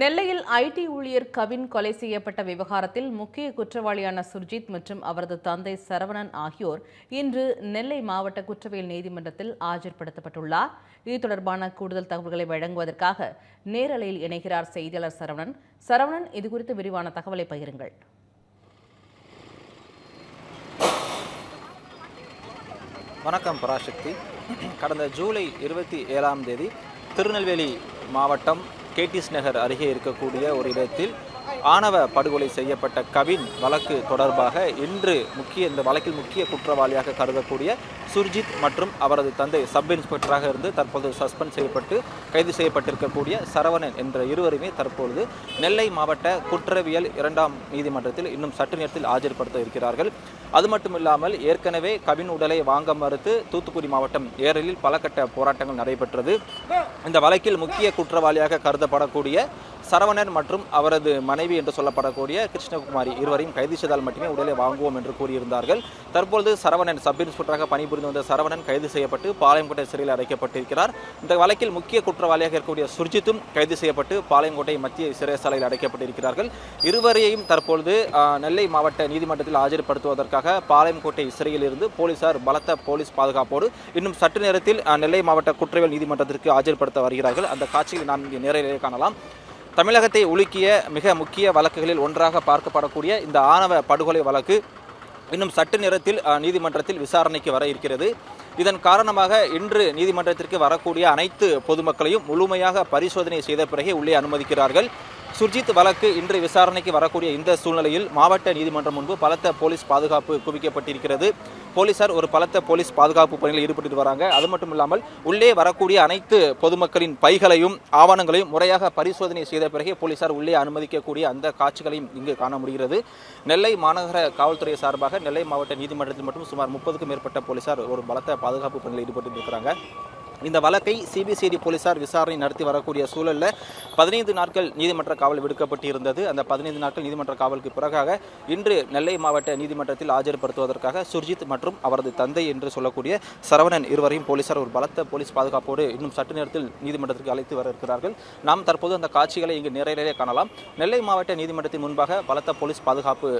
நெல்லையில் ஐடி ஊழியர் கவின் கொலை செய்யப்பட்ட விவகாரத்தில் முக்கிய குற்றவாளியான சுர்ஜித் மற்றும் அவரது தந்தை சரவணன் ஆகியோர் இன்று நெல்லை மாவட்ட குற்றவியல் நீதிமன்றத்தில் ஆஜர்படுத்தப்பட்டுள்ளார். இது தொடர்பான கூடுதல் தகவல்களை வழங்குவதற்காக நேரலையில் இணைகிறார் செய்தியாளர் சரவணன். சரவணன் இதுகுறித்து விரிவான தகவலை பகிருங்கள். வணக்கம் பராசக்தி. கடந்த ஜூலை இருபத்தி ஏழாம் தேதி திருநெல்வேலி மாவட்டம் கேடிஸ் நகர் அருகே இருக்கக்கூடிய ஒரு இடத்தில் ஆணவ படுகொலை செய்யப்பட்ட கவின் வழக்கு தொடர்பாக இன்று முக்கிய இந்த வழக்கில் முக்கிய குற்றவாளியாக கருதக்கூடிய சுர்ஜித் மற்றும் அவரது தந்தை சப் இன்ஸ்பெக்டராக இருந்து தற்போது சஸ்பெண்ட் செய்யப்பட்டு கைது செய்யப்பட்டிருக்கக்கூடிய சரவணன் என்ற இருவருமே தற்பொழுது நெல்லை மாவட்ட குற்றவியல் இரண்டாம் நீதிமன்றத்தில் இன்னும் சற்று நேரத்தில் ஆஜர்படுத்த இருக்கிறார்கள். அது மட்டும் இல்லாமல் ஏற்கனவே கவின் உடலை வாங்க மறுத்து தூத்துக்குடி மாவட்டம் ஏரலில் பல கட்ட போராட்டங்கள் நடைபெற்றது. இந்த வழக்கில் முக்கிய குற்றவாளியாக கருதப்படக்கூடிய சரவணன் மற்றும் அவரது மனைவி என்று சொல்லப்படக்கூடிய கிருஷ்ணகுமாரி இருவரையும் கைது செய்தால் மட்டுமே உடலை வாங்குவோம் என்று கூறியிருந்தார்கள். தற்பொழுது சரவணன் சப் இன்ஸ்பெக்டராக பணிபுரிந்து வந்த சரவணன் கைது செய்யப்பட்டு பாளையங்கோட்டை சிறையில் அடைக்கப்பட்டிருக்கிறார். இந்த வழக்கில் முக்கிய குற்றவாளியாக இருக்கக்கூடிய சுர்ஜித்தும் கைது செய்யப்பட்டு பாளையங்கோட்டை மத்திய சிறைச்சாலையில் அடைக்கப்பட்டிருக்கிறார்கள். இருவரையும் தற்பொழுது நெல்லை மாவட்ட நீதிமன்றத்தில் ஆஜர்படுத்துவதற்காக பாளையங்கோட்டை சிறையில் இருந்து போலீசார் பலத்த போலீஸ் பாதுகாப்போடு இன்னும் சற்று நேரத்தில் நெல்லை மாவட்ட குற்றவியல் நீதிமன்றத்திற்கு ஆஜர்படுத்த வருகிறார்கள். அந்த காட்சியில் நாம் இங்கே நேரிலே காணலாம். தமிழகத்தை உலுக்கிய மிக முக்கிய வழக்குகளில் ஒன்றாக பார்க்கப்படக்கூடிய இந்த ஆணவ படுகொலை வழக்கு இன்னும் சட்டு நேரத்தில் நீதிமன்றத்தில் விசாரணைக்கு வர இருக்கிறது. இதன் காரணமாக இன்று நீதிமன்றத்திற்கு வரக்கூடிய அனைத்து பொதுமக்களையும் முழுமையாக பரிசோதனை செய்த பிறகே உள்ளே அனுமதிக்கிறார்கள். சுர்ஜித் வழக்கு இன்று விசாரணைக்கு வரக்கூடிய இந்த சூழ்நிலையில் மாவட்ட நீதிமன்றம் முன்பு பலத்த போலீஸ் பாதுகாப்பு குவிக்கப்பட்டிருக்கிறது. போலீசார் ஒரு பலத்த போலீஸ் பாதுகாப்பு பணியில் ஈடுபட்டு வராங்க. அது மட்டும் இல்லாமல் உள்ளே வரக்கூடிய அனைத்து பொதுமக்களின் பைகளையும் ஆவணங்களையும் முறையாக பரிசோதனை செய்த பிறகே போலீசார் உள்ளே அனுமதிக்கக்கூடிய அந்த காட்சிகளையும் இங்கு காண முடிகிறது. நெல்லை மாநகர காவல்துறை சார்பாக நெல்லை மாவட்ட நீதிமன்றத்தில் மட்டும் சுமார் முப்பதுக்கும் மேற்பட்ட போலீசார் ஒரு பலத்த பாதுகாப்பு பணியில் ஈடுபட்டு இருக்கிறாங்க. இந்த வழக்கை சிபிசிஐடி போலீசார் விசாரணை நடத்தி வரக்கூடிய சூழலில் பதினைந்து நாட்கள் நீதிமன்ற காவல் விடுக்கப்பட்டிருந்தது. அந்த பதினைந்து நாட்கள் நீதிமன்ற காவலுக்கு பிறகாக இன்று நெல்லை மாவட்ட நீதிமன்றத்தில் ஆஜர்படுத்துவதற்காக சுர்ஜித் மற்றும் அவரது தந்தை என்று சொல்லக்கூடிய சரவணன் இருவரையும் போலீசார் ஒரு பலத்த போலீஸ் பாதுகாப்போடு இன்னும் சற்று நேரத்தில் நீதிமன்றத்திற்கு அழைத்து வர இருக்கிறார்கள் நாம் தற்போது அந்த காட்சிகளை இங்கு நேரடியாக காணலாம். நெல்லை மாவட்ட நீதிமன்றத்தின் முன்பாக பலத்த போலீஸ் பாதுகாப்பு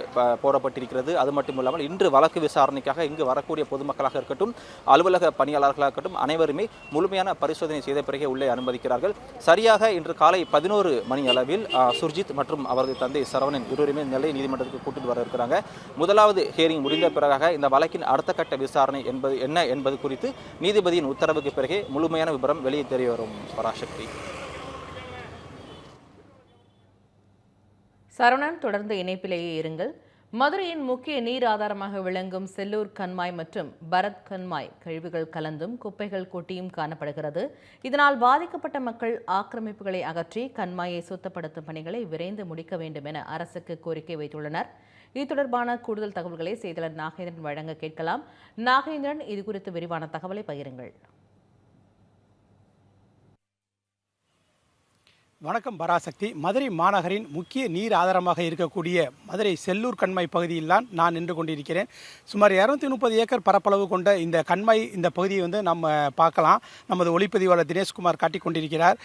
போடப்பட்டிருக்கிறது. அது மட்டும் இல்லாமல் இன்று வழக்கு விசாரணைக்காக இங்கு வரக்கூடிய பொதுமக்களாக இருக்கட்டும் அலுவலக பணியாளர்களாக இருக்கட்டும் அனைவருமே முழுமையான பரிசோதனை செய்த பிறகே உள்ளே அனுமதிக்கிறார்கள். சரியாக இன்று காலை பதினோரு மணி அளவில் சுர்ஜித் மற்றும் அவரது தந்தை சரவணன் இருவருமே நெல்லை நீதிமன்றத்துக்கு கூட்டிட்டு வர இருக்கிறாங்க. முதலாவது ஹியரிங் முடிந்த பிறகாக இந்த வழக்கின் அடுத்த கட்ட விசாரணை என்பது என்ன என்பது குறித்து நீதிபதியின் உத்தரவுக்கு பிறகே முழுமையான விபரம் வெளியே தெரிய வரும். பராசக்தி. சரவணன் தொடர்ந்து இணைப்பிலேயே இருங்கள். மதுரையின் முக்கிய நீர் ஆதாரமாக விளங்கும் செல்லூர் கண்மாய் மற்றும் பரத் கண்மாய் கழிவுகள் கலந்தும் குப்பைகள் கொட்டியும் காணப்படுகிறது. இதனால் பாதிக்கப்பட்ட மக்கள் ஆக்கிரமிப்புகளை அகற்றி கண்மாயை சுத்தப்படுத்தும் பணிகளை விரைந்து முடிக்க வேண்டும் என அரசுக்கு கோரிக்கை வைத்துள்ளனர். இது தொடர்பான கூடுதல் தகவல்களை செய்தியாளர் நாகேந்திரன் வழங்க கேட்கலாம். நாகேந்திரன் இது குறித்து விரிவான தகவலை பகிருங்கள். வணக்கம் பராசக்தி. மதுரை மாநகரின் முக்கிய நீர் ஆதாரமாக இருக்கக்கூடிய மதுரை செல்லூர் கண்மை பகுதியில் தான் நான் நின்று கொண்டிருக்கிறேன். சுமார் இரநூத்தி முப்பது ஏக்கர் பரப்பளவு கொண்ட இந்த கண்மை இந்த பகுதியை வந்து நம்ம பார்க்கலாம். நமது ஒளிப்பதிவாளர் தினேஷ்குமார் காட்டிக் கொண்டிருக்கிறார்.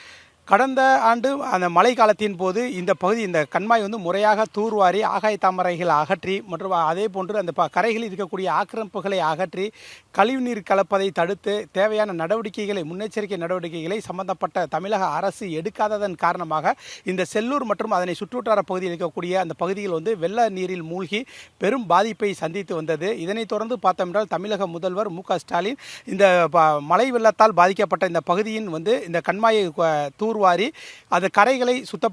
கடந்த ஆண்டு அந்த மழை காலத்தின் போது இந்த பகுதி இந்த கண்மாய் வந்து முறையாக தூர்வாரி ஆகாய தாமரைகளை அகற்றி மற்றும் அதே போன்று அந்த ப கரைகளில் இருக்கக்கூடிய ஆக்கிரமிப்புகளை அகற்றி கழிவுநீர் கலப்பதை தடுத்து தேவையான நடவடிக்கைகளை முன்னெச்சரிக்கை நடவடிக்கைகளை சம்பந்தப்பட்ட தமிழக அரசு எடுக்காததன் காரணமாக இந்த செல்லூர் மற்றும் அதனை சுற்றுவட்டார பகுதியில் இருக்கக்கூடிய அந்த பகுதிகள் வந்து வெள்ள நீரில் மூழ்கி பெரும் பாதிப்பை சந்தித்து வந்தது. இதனைத் தொடர்ந்து பார்த்தோம் என்றால் தமிழக முதல்வர் மு ஸ்டாலின் இந்த மழை வெள்ளத்தால் பாதிக்கப்பட்ட இந்த பகுதியின் வந்து இந்த கண்மாயை தூர் தூர்வாரி அந்த கரைகளை சுத்த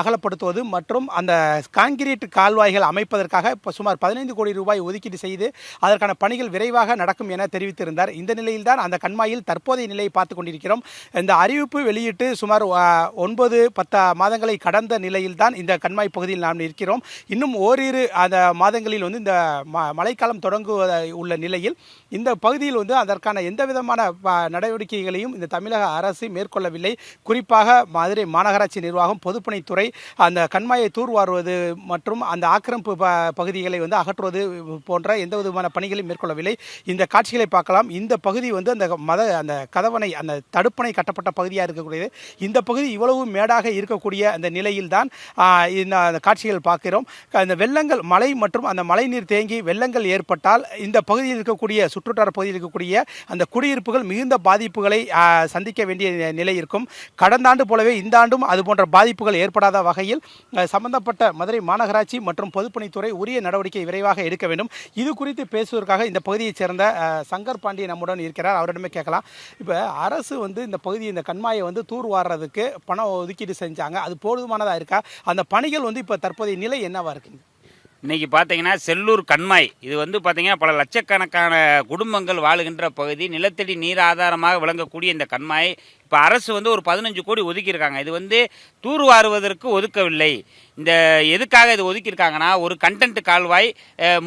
அகலப்படுத்துவது மற்றும் அந்த கான்கிரீட் கால்வாய்கள் அமைப்பதற்காக இப்போ சுமார் பதினைந்து கோடி ரூபாய் ஒதுக்கீடு செய்து அதற்கான பணிகள் விரைவாக நடக்கும் என தெரிவித்திருந்தார். இந்த நிலையில்தான் அந்த கண்மாயில் தற்போதைய நிலையை பார்த்து கொண்டிருக்கிறோம். இந்த அறிவிப்பு வெளியிட்டு சுமார் ஒன்பது பத்து மாதங்களை கடந்த நிலையில்தான் இந்த கண்மாய் பகுதியில் நாம் இருக்கிறோம் இன்னும் ஓரிரு அந்த மாதங்களில் வந்து இந்த மழைக்காலம் தொடங்குவத உள்ள நிலையில் இந்த பகுதியில் வந்து அதற்கான எந்த விதமான நடவடிக்கைகளையும் இந்த தமிழக அரசு மேற்கொள்ளவில்லை. குறிப்பாக மதுரை மாநகராட்சி நிர்வாகம் பொதுப்பணித்துறை அந்த கண்மாயை தூர்வாருவது மற்றும் அந்த ஆக்கிரமிப்பு ப பகுதிகளை வந்து அகற்றுவது போன்ற எந்த விதமான பணிகளையும் மேற்கொள்ளவில்லை. இந்த காட்சிகளை பார்க்கலாம். இந்த பகுதி வந்து அந்த மத அந்த கதவணை அந்த தடுப்பணை கட்டப்பட்ட பகுதியாக இருக்கக்கூடியது. இந்த பகுதி இவ்வளவு மேடாக இருக்கக்கூடிய அந்த நிலையில்தான் இந்த அந்த காட்சிகள் பார்க்கிறோம். அந்த வெள்ளங்கள் மழை மற்றும் அந்த மழை நீர் தேங்கி வெள்ளங்கள் ஏற்பட்டால் இந்த பகுதியில் இருக்கக்கூடிய சுற்றுவட்டார பகுதியில் இருக்கக்கூடிய அந்த குடியிருப்புகள் மிகுந்த பாதிப்புகளை சந்திக்க வேண்டிய நிலை இருக்கும். கடந்த ஆண்டு போலவே இந்த ஆண்டும் அது போன்ற பாதிப்புகள் ஏற்படாத வகையில் சம்பந்தப்பட்ட மதுரை மாநகராட்சி மற்றும் பொதுப்பணித்துறை உரிய நடவடிக்கை விரைவாக எடுக்க வேண்டும். இது குறித்து பேசுவதற்காக இந்த பகுதியைச் சேர்ந்த சங்கர் பாண்டிய நம்முடன் இருக்கிறார். அவரிடமே கேட்கலாம். இப்போ அரசு வந்து இந்த பகுதி இந்த கண்மாயை வந்து தூர்வாடுறதுக்கு பணம் ஒதுக்கீடு செஞ்சாங்க. அது போதுமானதாக இருக்கா? அந்த பணிகள் வந்து இப்போ தற்போதைய நிலை என்னவாக இருக்குங்க? இன்னைக்கு பார்த்தீங்கன்னா செல்லூர் கண்மாய். இது வந்து பார்த்தீங்கன்னா பல லட்சக்கணக்கான குடும்பங்கள் வாழுகின்ற பகுதி. நிலத்தடி நீர் ஆதாரமாக விளங்கக்கூடிய இந்த கண்மாய். இப்போ அரசு வந்து ஒரு பதினஞ்சு கோடி ஒதுக்கியிருக்காங்க. இது வந்து தூர்வாருவதற்கு ஒதுக்கவில்லை. இந்த எதுக்காக இது ஒதுக்கியிருக்காங்கன்னா ஒரு கண்டென்ட் கால்வாய்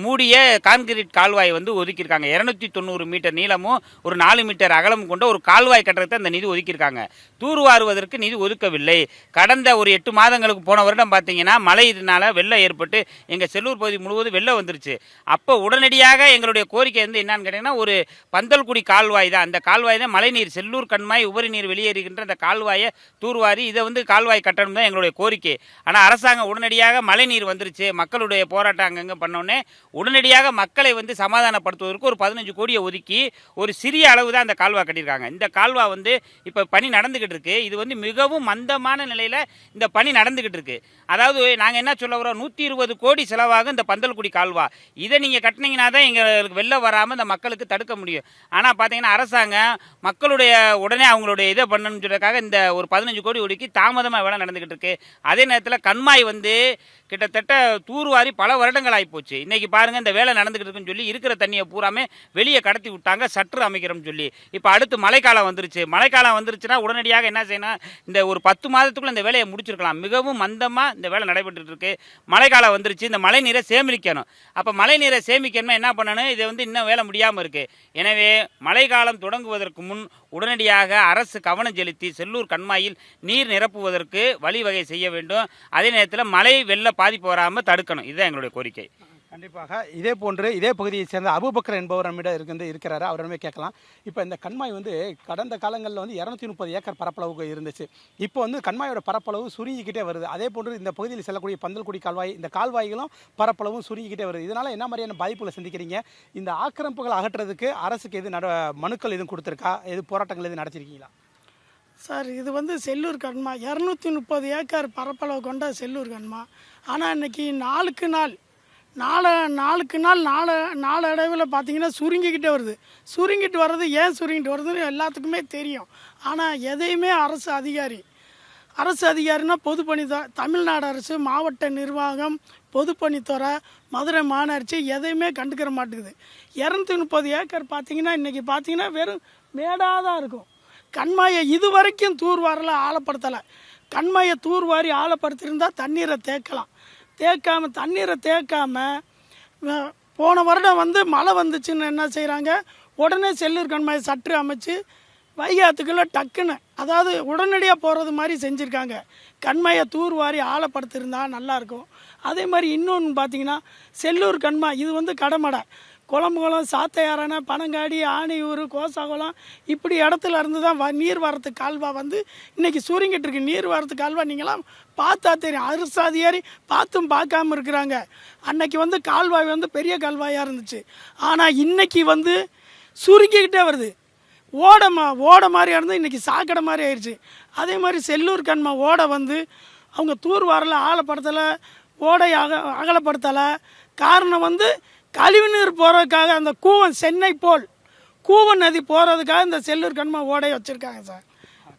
மூடிய கான்கிரீட் கால்வாய் வந்து ஒதுக்கியிருக்காங்க. இரநூத்தி தொண்ணூறு மீட்டர் நீளமும் ஒரு நாலு மீட்டர் அகலம் கொண்ட ஒரு கால்வாய் கட்டுறதுக்கு அந்த நிதி ஒதுக்கியிருக்காங்க. தூர்வாருவதற்கு நிதி ஒதுக்கவில்லை. கடந்த ஒரு எட்டு மாதங்களுக்கு போன வருடம் பார்த்தீங்கன்னா மழை இதனால வெள்ளம் ஏற்பட்டு எங்கள் செல்லூர் பகுதி முழுவதும் வெள்ளம் வந்துருச்சு. அப்போ உடனடியாக எங்களுடைய கோரிக்கை வந்து என்னன்னு கேட்டிங்கன்னா ஒரு பந்தல்குடி கால்வாய் தான். அந்த கால்வாய் தான் மழைநீர் செல்லூர் கண்மாய் உபரி நீர் வெளியேறுகின்ற அந்த கால்வாயை தூர்வாரி இதை வந்து கால்வாய் கட்டணம் தான் எங்களுடைய கோரிக்கை. ஆனால் அரசாங்கம் உடனடியாக மழைநீர் வந்துருச்சு. மக்களுடைய போராட்டம் அங்கங்கே பண்ணோன்னே உடனடியாக மக்களை வந்து சமாதானப்படுத்துவதற்கு ஒரு பதினஞ்சு கோடியை ஒதுக்கி ஒரு சிறிய அளவு தான் அந்த கால்வாய் கட்டியிருக்காங்க. இந்த கால்வாய் வந்து இப்போ பணி நடந்துகிட்டு இருக்கு இது வந்து மிகவும் மந்தமான நிலையில் இந்த பணி நடந்துகிட்டு இருக்கு அதாவது நாங்க என்ன சொல்ல வரோம்? நூத்தி இருபது கோடி செலவாகும் இந்த பந்தல்குடி கால்வா. இதை நீங்க கட்டினீங்கன்னா தான் எங்களுக்கு வெளில வராமல் இந்த மக்களுக்கு தடுக்க முடியும். ஆனால் பார்த்தீங்கன்னா அரசாங்கம் மக்களுடைய உடனே அவங்களுடைய இதை பண்ணணும் சொல்றதுக்காக இந்த ஒரு பதினஞ்சு கோடி ஒடுக்கி தாமதமாக வேலை நடந்துகிட்டு இருக்கு அதே நேரத்தில் கண்மாய் வந்து கிட்டத்தட்ட தூர்வாரி பல வருடங்கள் ஆகிப்போச்சு இன்னைக்கு பாருங்க இந்த வேலை நடந்துகிட்டு இருக்குன்னு சொல்லி இருக்கிற தண்ணியை பூராமே வெளியே கடத்தி விட்டாங்க சற்று அமைக்கிறோம்னு சொல்லி. இப்போ அடுத்து மழைக்காலம் வந்துருச்சு. மழைக்காலம் வந்துருச்சுன்னா உடனடியாக என்ன செய்யணும் இந்த ஒரு பத்து மாதத்துக்குள்ள இந்த வேலையை முடிச்சிருக்கலாம். மிகவும் மந்தமாக இந்த வேலை நடைபெற்றுட்டு இருக்கு மழைக்காலம் வந்துருச்சு. இந்த மழை நீரை சேமிக்கணும். அப்போ மழை நீரை சேமிக்கணும்னா என்ன பண்ணணும்? இது வந்து இன்னும் வேலை முடியாமல் இருக்கு. எனவே மழைக்காலம் தொடங்குவதற்கு முன் உடனடியாக அரசு கவனம் செலுத்தி செல்லூர் கண்மாயில் நீர் நிரப்புவதற்கு வழிவகை செய்ய வேண்டும். அதே நேரத்தில் மழை வெள்ள பாதிப்பு வராமல் தடுக்கணும். இதுதான் எங்களுடைய கோரிக்கை. கண்டிப்பாக. இதே போன்று இதே பகுதியை சேர்ந்த அபுபக்கர் என்பவர் நம்மிடம் இருந்து இருக்கிறாரு. அவரிடமே கேட்கலாம். இப்போ இந்த கண்மாய் வந்து கடந்த காலங்களில் வந்து இரநூத்தி முப்பது ஏக்கர் பரப்பளவுக்கு இருந்துச்சு. இப்போ வந்து கண்மாயோட பரப்பளவு சுருங்கிக்கிட்டே வருது. அதே போன்று இந்த பகுதியில் செல்லக்கூடிய பந்தல்குடி கால்வாய் இந்த கால்வாய்களும் பரப்பளவும் சுருங்கிக்கிட்டே வருது. இதனால் என்ன மாதிரியான பாதிப்புகளை சந்திக்கிறீங்க? இந்த ஆக்கிரமிப்புகளை அகற்றுறதுக்கு அரசுக்கு எது நட மனுக்கள் எதுவும் கொடுத்துருக்கா? எது போராட்டங்கள் எதுவும் நடத்திருக்கீங்களா? சார் இது வந்து செல்லூர் கண்மா இரநூத்தி முப்பது ஏக்கர் பரப்பளவு கொண்ட செல்லூர் கண்மா ஆனால் இன்னைக்கு நாளுக்கு நாள் நாளை நாளுக்கு நாள் நாளை நாளடைவில் பார்த்தீங்கன்னா சுருங்கிக்கிட்டே வருது. சுருங்கிட்டு வர்றது ஏன் சுருங்கிட்டு வருதுன்னு எல்லாத்துக்குமே தெரியும். ஆனால் எதையுமே அரசு அதிகாரி அரசு அதிகாரினா பொதுப்பணி தான் தமிழ்நாடு அரசு மாவட்ட நிர்வாகம் பொதுப்பணித்துறை மதுரை மாநகராட்சி எதையுமே கண்டுக்கிற மாட்டேங்குது. இரநூத்தி முப்பது ஏக்கர் பார்த்தீங்கன்னா இன்றைக்கி பார்த்தீங்கன்னா வெறும் மேடாக தான் இருக்கும். கண்மாயை இது வரைக்கும் தூர்வாரில் ஆழப்படுத்தலை. கண்மாயை தூர்வாரி ஆழப்படுத்திருந்தால் தண்ணீரை தேக்கலாம். தேக்காம தண்ணீரை தேக்காம போன வருடம் வந்து மழை வந்துச்சுன்னு என்ன செய்கிறாங்க உடனே செல்லூர் கண்மாயை சற்று அமைச்சு வைகாத்துக்குள்ளே டக்குன்னு அதாவது உடனடியாக போகிறது மாதிரி செஞ்சுருக்காங்க. கண்மையை தூர்வாரி ஆழப்படுத்திருந்தால் நல்லாயிருக்கும் அதே மாதிரி இன்னொன்று பார்த்தீங்கன்னா செல்லூர் கண்மா இது வந்து கடமடை. குளம்புகுளம் சாத்தையாரான பனங்காடி ஆணையூர் கோசாகுளம் இப்படி இடத்துல இருந்து தான் வ நீர் வரத்து கால்வா வந்து இன்றைக்கி சுருங்கிட்டு இருக்கு. நீர் வரத்து கால்வா நீங்களாம் பார்த்தா தெரியும். அரசாதிகாரி பார்த்தும் பார்க்காம இருக்கிறாங்க. அன்னைக்கு வந்து கால்வாய் வந்து பெரிய கால்வாயாக இருந்துச்சு. ஆனால் இன்னைக்கு வந்து சுருங்கிக்கிட்டே வருது. ஓடமா மா ஓடை இருந்து இருந்தால் இன்றைக்கி சாக்கடை மாதிரி ஆயிடுச்சு அதே மாதிரி செல்லூர் கண்மா ஓடை வந்து அவங்க தூர் வரல ஆழப்படுத்தலை ஓடை அக அகலப்படுத்தலை. காரணம் வந்து கழிவுநீர் போகிறதுக்காக அந்த கூவன் சென்னை போல் கூவன் நதி போகிறதுக்காக இந்த செல்லூர் கண்மா ஓடையை வச்சுருக்காங்க சார்.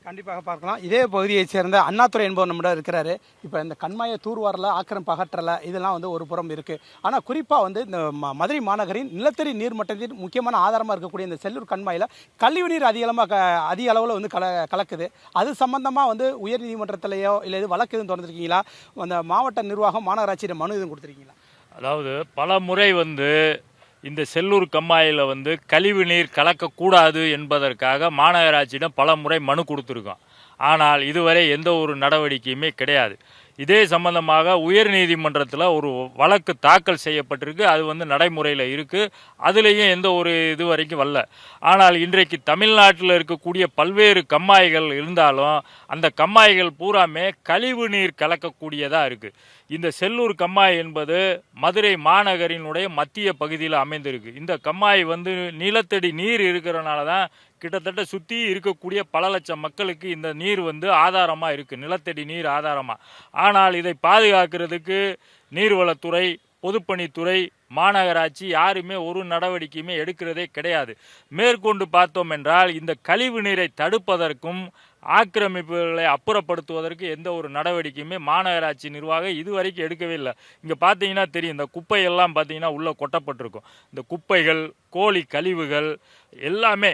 கண்டிப்பாக பார்க்கலாம். இதே பகுதியைச் சேர்ந்த அண்ணாதுரை என்பவர் நம்மிடம் இருக்கிறாரு. இப்போ இந்த கண்மாயை தூர்வாரில் ஆக்கிரம் பகற்றலை இதெல்லாம் வந்து ஒரு புறம் இருக்குது ஆனால் குறிப்பாக வந்து இந்த ம- மதுரை மாநகரின் நிலத்தடி நீர்மட்டத்தின் முக்கியமான ஆதாரமாக இருக்கக்கூடிய இந்த செல்லூர் கண்மாயில் கழிவு நீர் அதிகமாக க அதிக அளவில் வந்து கல கலக்குது. அது சம்பந்தமாக வந்து உயர்நீதிமன்றத்திலேயோ இல்லை இது வழக்கு எதுவும் திறந்துருக்கீங்களா அந்த மாவட்ட நிர்வாகம் மாநகராட்சியிட மனு எதுவும் கொடுத்துருக்கீங்களா? அதாவது பல முறை வந்து இந்த செல்லூர் கம்மாயில் வந்து கழிவு நீர் கலக்கக்கூடாது என்பதற்காக மாநகராட்சியிடம் பல முறை மனு கொடுத்துருக்கோம். ஆனால் இதுவரை எந்த ஒரு நடவடிக்கையுமே கிடையாது. இதே சம்பந்தமாக உயர் நீதிமன்றத்தில் ஒரு வழக்கு தாக்கல் செய்யப்பட்டிருக்கு. அது வந்து நடைமுறையில் இருக்குது அதுலேயும் எந்த ஒரு இது வரைக்கும் வரல. ஆனால் இன்றைக்கு தமிழ்நாட்டில் இருக்கக்கூடிய பல்வேறு கம்மாய்கள் இருந்தாலும் அந்த கம்மாய்கள் பூராமே கழிவு நீர் கலக்கக்கூடியதாக இருக்குது இந்த செல்லூர் கம்மாய் என்பது மதுரை மாநகரினுடைய மத்திய பகுதியில் அமைந்திருக்கு. இந்த கம்மாய் வந்து நிலத்தடி நீர் இருக்கிறனால தான் கிட்டத்தட்ட சுற்றி இருக்கக்கூடிய பல லட்சம் மக்களுக்கு இந்த நீர் வந்து ஆதாரமாக இருக்குது நிலத்தடி நீர் ஆதாரமாக ஆனால் இதை பாதுகாக்கிறதுக்கு நீர்வளத்துறை பொதுப்பணித்துறை மாநகராட்சி யாருமே ஒரு நடவடிக்கையுமே எடுக்கிறதே கிடையாது. மேற்கொண்டு பார்த்தோம் என்றால் இந்த கழிவு நீரை தடுப்பதற்கும் ஆக்கிரமிப்புகளை அப்புறப்படுத்துவதற்கு எந்த ஒரு நடவடிக்கையுமே மாநகராட்சி நிர்வாகம் இதுவரைக்கும் எடுக்கவே இல்லை. இங்கே பார்த்தீங்கன்னா தெரியும் இந்த குப்பையெல்லாம் பார்த்தீங்கன்னா உள்ளே கொட்டப்பட்டிருக்கும். இந்த குப்பைகள் கோழி கழிவுகள் எல்லாமே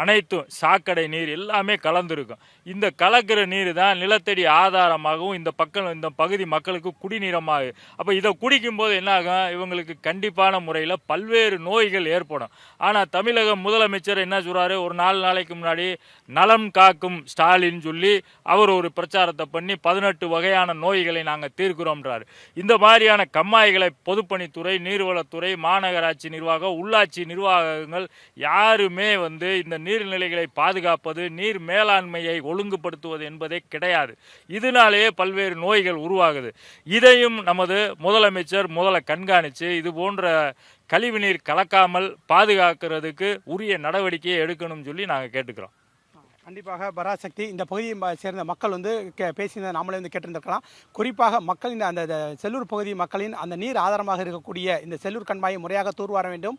அனைத்தும் சாக்கடை நீர் எல்லாமே கலந்துருக்கும். இந்த கலக்கிற நீர் தான் நிலத்தடி ஆதாரமாகவும் இந்த பக்கம் இந்த பகுதி மக்களுக்கு குடிநீரமாக. அப்போ இதை குடிக்கும்போது என்ன ஆகும் இவங்களுக்கு கண்டிப்பான முறையில் பல்வேறு நோய்கள் ஏற்படும். ஆனால் தமிழக முதலமைச்சர் என்ன சொல்கிறாரு ஒரு நாலு நாளைக்கு முன்னாடி நலம் காக்கும் ஸ்டாலின் சொல்லி அவர் ஒரு பிரச்சாரத்தை பண்ணி பதினெட்டு வகையான நோய்களை நாங்கள் தீர்க்கிறோம்ன்றாரு. இந்த மாதிரியான கம்மாய்களை பொதுப்பணித்துறை நீர்வளத்துறை மாநகராட்சி நிர்வாகம் உள்ளாட்சி நிர்வாகங்கள் யாருமே வந்து இந்த நீர்நிலைகளை பாதுகாப்பது நீர் மேலாண்மையை ஒழுங்குபடுத்துவது என்பதே கிடையாது. இதனாலேயே பல்வேறு நோய்கள் உருவாகுது. இதையும் நமது முதலமைச்சர் முதல்ல கண்காணித்து இது போன்ற கழிவுநீர் கலக்காமல் பாதுகாக்கிறதுக்கு உரிய நடவடிக்கையை எடுக்கணும்னு சொல்லி நாங்கள் கேட்டுக்கிறோம். கண்டிப்பாக பராசக்தி இந்த பகுதியை சேர்ந்த மக்கள் வந்து கே பேசினதை நாமளே வந்து கேட்டிருந்திருக்கலாம். குறிப்பாக மக்களின் அந்த அந்த செல்லூர் பகுதி மக்களின் அந்த நீர் ஆதாரமாக இருக்கக்கூடிய இந்த செல்லூர் கண்மாயை முறையாக தூர்வார வேண்டும்.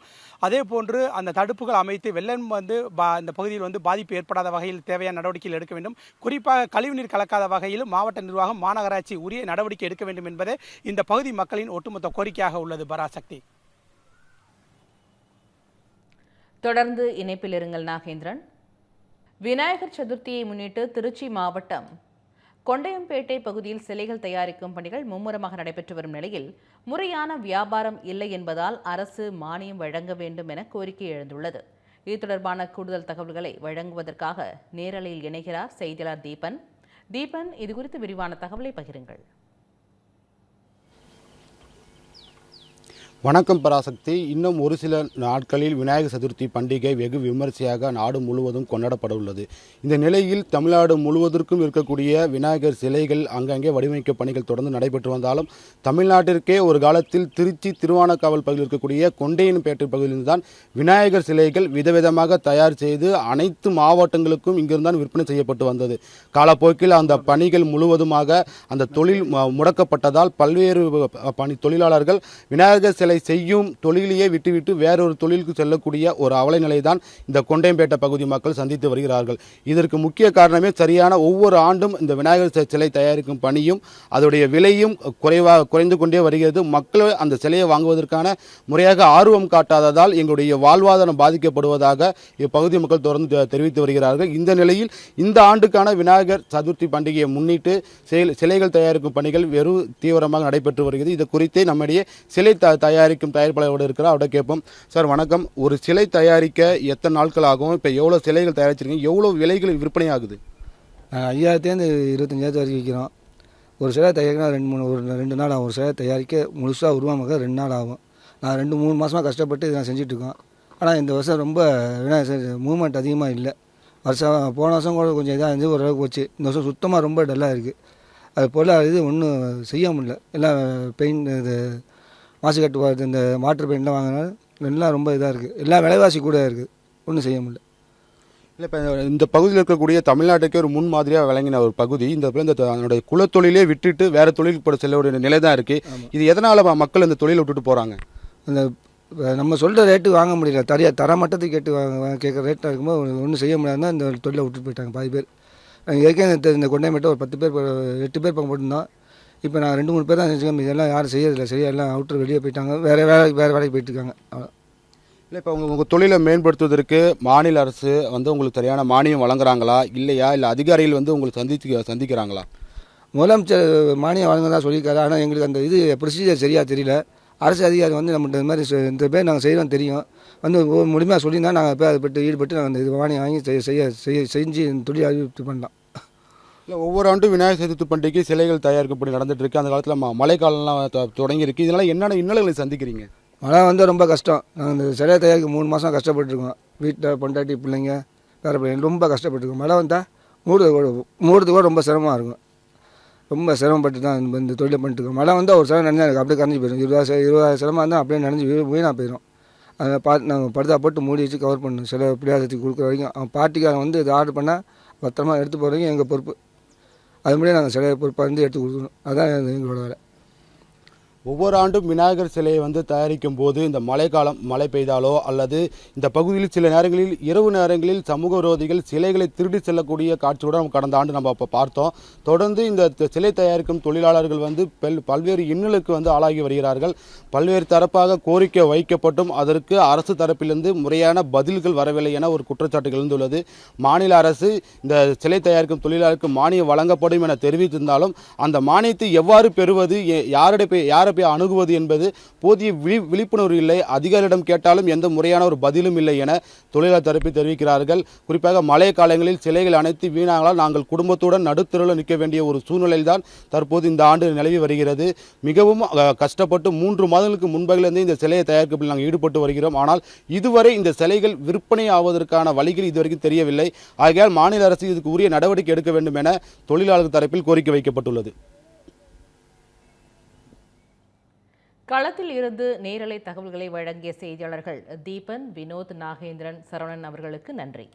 அதே போன்று அந்த தடுப்புகள் அமைத்து வெள்ளம் வந்து பா இந்த பகுதியில் வந்து பாதிப்பு ஏற்படாத வகையில் தேவையான நடவடிக்கைகள் எடுக்க வேண்டும். குறிப்பாக கழிவுநீர் கலக்காத வகையில் மாவட்ட நிர்வாகம் மாநகராட்சி உரிய நடவடிக்கை எடுக்க வேண்டும் என்பதே இந்த பகுதி மக்களின் ஒட்டுமொத்த கோரிக்கையாக உள்ளது பராசக்தி. தொடர்ந்து இணைப்பில் இருங்கள் நாகேந்திரன். விநாயகர் சதுர்த்தியை முன்னிட்டு திருச்சி மாவட்டம் கொண்டையம்பேட்டை பகுதியில் சிலைகள் தயாரிக்கும் பணிகள் மும்முரமாக நடைபெற்று வரும் நிலையில் முறையான வியாபாரம் இல்லை என்பதால் அரசு மானியம் வழங்க வேண்டும் என கோரிக்கை எழுந்துள்ளது. இது தொடர்பான கூடுதல் தகவல்களை வழங்குவதற்காக நேரலையில் இணைகிறார் செய்தியாளர் தீபன். தீபன் இது குறித்து விரிவான தகவலை பகிருங்கள். வணக்கம் பராசக்தி. இன்னும் ஒரு சில நாட்களில் விநாயகர் சதுர்த்தி பண்டிகை வெகு விமரிசையாக நாடு முழுவதும் கொண்டாடப்பட உள்ளது. இந்த நிலையில் தமிழ்நாடு முழுவதற்கும் இருக்கக்கூடிய விநாயகர் சிலைகள் அங்கங்கே வடிவமைக்க பணிகள் தொடர்ந்து நடைபெற்று வந்தாலும் தமிழ்நாட்டிற்கே ஒரு காலத்தில் திருச்சி திருவானக்காவல் பகுதியில் இருக்கக்கூடிய கொண்டையன்பேட்டை பகுதியிலிருந்து தான் விநாயகர் சிலைகள் விதவிதமாக தயார் செய்து அனைத்து மாவட்டங்களுக்கும் இங்கிருந்தான் விற்பனை செய்யப்பட்டு வந்தது. காலப்போக்கில் அந்த பணிகள் முழுவதுமாக அந்த தொழில் முடக்கப்பட்டதால் பல்வேறு பணி தொழிலாளர்கள் விநாயகர் சிலை செய்யும் தொழிலையே விட்டுவிட்டு வேறொரு தொழிலுக்கு செல்லக்கூடிய ஒரு அவல நிலை தான் இந்த கொண்டையம்பேட்டை பகுதி மக்கள் சந்தித்து வருகிறார்கள். இதற்கு முக்கிய காரணமே சரியான ஒவ்வொரு ஆண்டும் இந்த விநாயகர் சிலை தயாரிக்கும் பணியும் அதோடைய விலையும் குறைவாக குறைந்து கொண்டே வருகிறது. மக்கள் அந்த சிலையை வாங்குவதற்கான முறையாக ஆர்வம் காட்டாததால் எங்களுடைய வாழ்வாதாரம் பாதிக்கப்படுவதாக இப்பகுதி மக்கள் தொடர்ந்து தெரிவித்து வருகிறார்கள். இந்த நிலையில் இந்த ஆண்டுக்கான விநாயகர் சதுர்த்தி பண்டிகையை முன்னிட்டு சிலைகள் தயாரிக்கும் பணிகள் வெறும் தீவிரமாக நடைபெற்று வருகிறது. இது குறித்தே நம்முடைய சிலை தயார் தயாரிக்கும் தயாரிப்பாளரோடு இருக்கிறோம் அவட கேட்போம் சார் வணக்கம். ஒரு சிலை தயாரிக்க எத்தனை நாட்கள் ஆகும் இப்போ எவ்வளோ சிலைகள் தயாரிச்சிருக்கீங்க? எவ்வளோ விலைகள் விற்பனை ஆகுது ஐயாயிரத்துலேருந்து இருபத்தஞ்சாயிரத்து வரைக்கும் விற்கிறோம். ஒரு சிலை தயாரிக்கணும் ரெண்டு மூணு ஒரு ரெண்டு நாள் ஆகும். ஒரு சிலை தயாரிக்க முழுசாக உருவாமல் ரெண்டு நாள் ஆகும். நான் ரெண்டு மூணு மாதமாக கஷ்டப்பட்டு இதை நான் செஞ்சுட்ருக்கோம். ஆனால் இந்த வருஷம் ரொம்ப மூவ்மெண்ட் அதிகமாக இல்லை. வருஷம் போன வருஷம் கூட கொஞ்சம் இதாக இருந்து ஓரளவுக்கு போச்சு. இந்த வருஷம் சுத்தமாக ரொம்ப டல்லாக இருக்குது அது போல் இது ஒன்றும் செய்ய முடியல. எல்லாம் பெயிண்ட் இது மாசு கட்டுப்பாடு இந்த வாட்டர் பெயிண்ட்லாம் வாங்கினால எல்லாம் ரொம்ப இதாக இருக்குது. எல்லாம் விலைவாசி கூட இருக்குது. ஒன்றும் செய்ய முடியல. இல்லை இப்போ இந்த பகுதியில் இருக்கக்கூடிய தமிழ்நாட்டுக்கே ஒரு முன்மாதிரியாக விளங்கின ஒரு பகுதி இந்த இந்த அதனுடைய குலத்தொழிலே விட்டுட்டு வேற தொழிலுக்கு போட செல்ல வேண்டிய நிலை தான் இருக்கு இது எதனால மக்கள் இந்த தொழிலை விட்டுட்டு போறாங்க? அந்த நம்ம சொல்கிற ரேட்டு வாங்க முடியல. தரைய தர மட்டத்துக்கு கேட்டு வாங்க கேட்குற ரேட்டாக இருக்கும்போது ஒன்றும் செய்ய முடியாதுன்னா இந்த தொழிலை விட்டுட்டு போயிட்டாங்க. பாதி பேர். ஏற்கனவே இந்த- கொண்டை மட்டும் ஒரு பத்து பேர் எட்டு பேர் பக்கம் போட்டிருந்தோம். இப்போ நான் ரெண்டு மூணு பேர் தான் செஞ்சுக்கோங்க இதெல்லாம் யாரும் செய்யறதில்ல. சரியா? எல்லாம் அவுட்டர் வெளியே போயிட்டாங்க. வேறு வேலை வேறு வேலைக்கு போயிட்டு இருக்காங்க அவ்வளோ இல்லை இப்போ உங்க உங்கள் தொழிலை மேம்படுத்துவதற்கு மாநில அரசு வந்து உங்களுக்கு சரியான மானியம் வழங்குறாங்களா? இல்லையா? இல்லை அதிகாரிகள் வந்து உங்களுக்கு சந்திச்சு சந்திக்கிறாங்களா? முதலமைச்சர் மானியம் வழங்குறதா சொல்லியிருக்காரு. ஆனால் எங்களுக்கு அந்த இது ப்ரொசீஜர் சரியாக தெரியல. அரசு அதிகாரி வந்து நம்மகிட்ட இந்த மாதிரி இந்த பேர் நாங்கள் செய்கிறோம் தெரியும். வந்து முழுமையாக சொல்லியிருந்தா நாங்கள் அதை பட்டு ஈடுபட்டு நாங்கள் இந்த இது மானியம் வாங்கி செய்ய செய்ய செஞ்சு தொழில் அறிவிப்பு பண்ணலாம். இல்லை ஒவ்வொரு ஆண்டும் விநாயகர் சதுர்த்தி பண்டிகை சிலைகள் தயாரிக்கப்படி நடந்துட்டு இருக்கு. அந்த காலத்தில் ம மழைக்காலம்லாம் தொடங்கியிருக்கு. தொடங்கி இதனால என்னென்ன இன்னல்களை சந்திக்கிறீங்க? மழை வந்து ரொம்ப கஷ்டம். நாங்கள் இந்த சிலையை தயாரிக்க மூணு மாதம் கஷ்டப்பட்டுருக்கோம். வீட்டில் பொண்டாட்டி பிள்ளைங்க வேறு பையன் ரொம்ப கஷ்டப்பட்டுருக்கோம். மழை வந்தால் மூடுறது கூட மூடுறது கூட ரொம்ப சிரமமாக இருக்கும். ரொம்ப சிரமப்பட்டு தான் இந்த- தொழிலை பண்ணிட்டு இருக்கோம் மழை வந்தால் ஒரு சிலம் நினைஞ்சா எனக்கு அப்படியே கரைஞ்சி போயிடும். இருபதாயிரம் இருபதாயிரம் சிரமம் இருந்தால் அப்படியே நனைஞ்சு வீ வீணாக போயிடும். அதை பார்த்து நாங்கள் படுதா போட்டு மூடி வச்சு கவர் பண்ணணும். சில பிள்ளையாசத்துக்கு கொடுக்குற வரைக்கும். அவன் பார்ட்டிக்காரன் வந்து இதை ஆர்டர் பண்ணால் பத்திரமா எடுத்து போகிறவங்க எங்கள் பொறுப்பு. அது மட்டும் நாங்கள் சில பொறுப்பாக இருந்து எடுத்து கொடுக்கணும். அதான் எங்களோட வேலை. ஒவ்வொரு ஆண்டும் விநாயகர் சிலையை வந்து தயாரிக்கும் போது இந்த மழைக்காலம் மழை பெய்தாலோ அல்லது இந்த பகுதியில் சில நேரங்களில் இரவு நேரங்களில் சமூக விரோதிகள் சிலைகளை திருடி செல்லக்கூடிய காட்சியோட நம்ம கடந்த ஆண்டு நம்ம அப்போ பார்த்தோம். தொடர்ந்து இந்த சிலை தயாரிக்கும் தொழிலாளர்கள் வந்து பெல் பல்வேறு இன்னலுக்கு வந்து ஆளாகி வருகிறார்கள். பல்வேறு தரப்பாக கோரிக்கை வைக்கப்பட்டும் அதற்கு அரசு தரப்பிலிருந்து முறையான பதில்கள் வரவில்லை என ஒரு குற்றச்சாட்டு எழுந்துள்ளது. மாநில அரசு இந்த சிலை தயாரிக்கும் தொழிலாளருக்கு மானியம் வழங்கப்படும் என தெரிவித்திருந்தாலும் அந்த மானியத்தை எவ்வாறு பெறுவது எ- யாரிட யாரை போய் அணுகுவது என்பது போதிய விழி விழிப்புணர்வு இல்லை. அதிகாரியிடம் கேட்டாலும் எந்த முறையான ஒரு பதிலும் இல்லை என தொழிலாளர் தரப்பு தெரிவிக்கிறார்கள். குறிப்பாக மழை காலங்களில் சிலைகள் அனைத்து வீணாகலால் நாங்கள் குடும்பத்துடன் நடுத்தருவில் நிற்க வேண்டிய ஒரு சூழ்நிலையில் தற்போது இந்த ஆண்டு நிலவி வருகிறது. மிகவும் கஷ்டப்பட்டு மூன்று மாதங்களுக்கு முன்பாகிலிருந்து இந்த சிலையை தயாரிப்பில் நாங்கள் ஈடுபட்டு வருகிறோம். ஆனால் இதுவரை இந்த சிலைகள் விற்பனை ஆவதற்கான வழிகள் இதுவரைக்கும் தெரியவில்லை. ஆகையால் மாநில அரசு இதுக்கு உரிய நடவடிக்கை எடுக்க வேண்டும் என தொழிலாளர் தரப்பில் கோரிக்கை வைக்கப்பட்டுள்ளது. களத்தில் இருந்து நேரலை தகவல்களை வழங்கிய செய்தியாளர்கள் தீபன் வினோத் நாகேந்திரன் சரவணன் அவர்களுக்கு நன்றி.